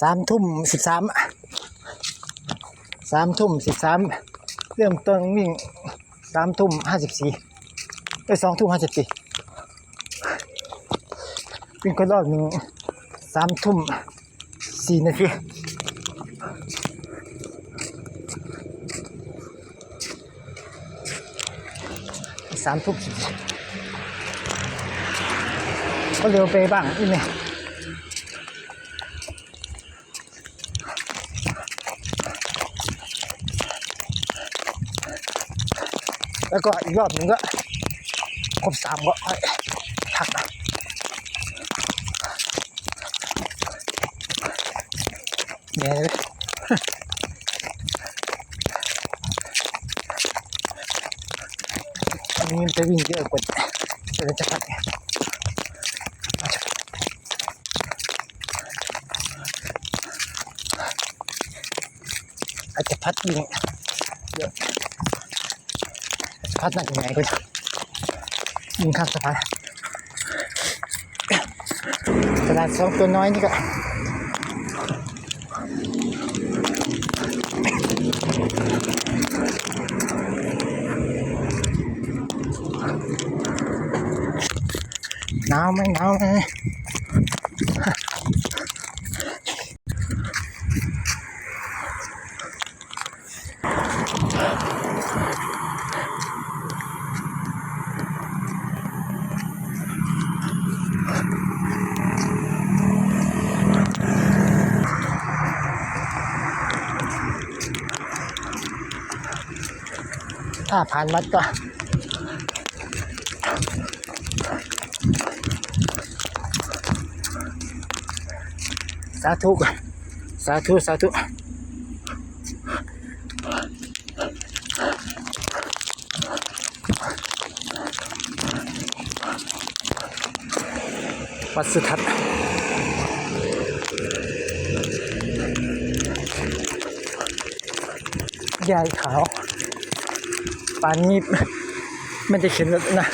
สามทุ่มสิบสามสามทุ่มสิบสามเริ่มต้นวิ่งสามทุ่มห้าสิบสี่ไอ้สองทุ่มห้าสิบสี่วิ่งคนรอบหนึ่งสามทุ่มสี่นาทีสามทุ่มสิบก็เร็วไปบ้างนิดนึง แล้วก็อีกรอบหนึ่งก็ครบสามก็ค่อยพักเดี๋ยอันนี้มันจะวิ่งเยอะกว่าเดี๋ยวจะพักเนี่ยอาจจะพัดวิ่งเยอะ พานหนักยังไงก็ยิงข้ามสะพานตลาดสองตัวน้อยนี่ก็หนาวไหมหนาวไหม ถ้าผ่านวัดก็สาธุก่อนสาธุสาธุวัดสุทัศน์ยายขาว ปานนี้ไม่ได้เข็นนะ